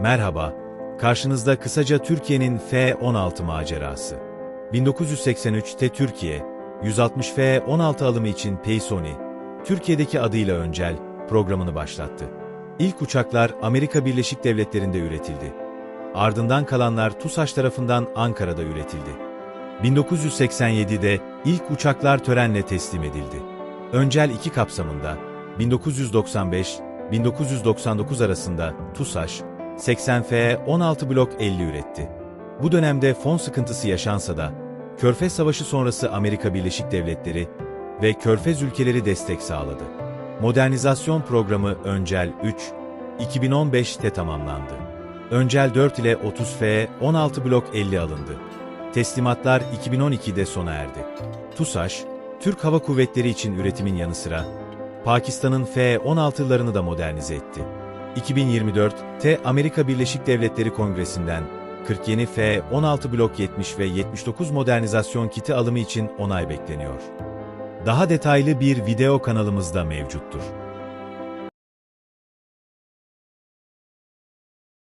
Merhaba, karşınızda kısaca Türkiye'nin F-16 macerası. 1983'te Türkiye, 160 F-16 alımı için Paysoni, Türkiye'deki adıyla Öncel, programını başlattı. İlk uçaklar Amerika Birleşik Devletleri'nde üretildi. Ardından kalanlar TUSAŞ tarafından Ankara'da üretildi. 1987'de ilk uçaklar törenle teslim edildi. Öncel 2 kapsamında 1995-1999 arasında TUSAŞ 80 F-16 Blok 50 üretti. Bu dönemde fon sıkıntısı yaşansa da Körfez Savaşı sonrası Amerika Birleşik Devletleri ve Körfez ülkeleri destek sağladı. Modernizasyon programı Öncel 3, 2015'te tamamlandı. Öncel 4 ile 30 F-16 Blok 50 alındı. Teslimatlar 2012'de sona erdi. TUSAŞ, Türk Hava Kuvvetleri için üretimin yanı sıra Pakistan'ın F-16'larını da modernize etti. 2024'te Amerika Birleşik Devletleri Kongresi'nden 40 yeni F-16 Blok 70 ve 79 modernizasyon kiti alımı için onay bekleniyor. Daha detaylı bir video kanalımızda mevcuttur.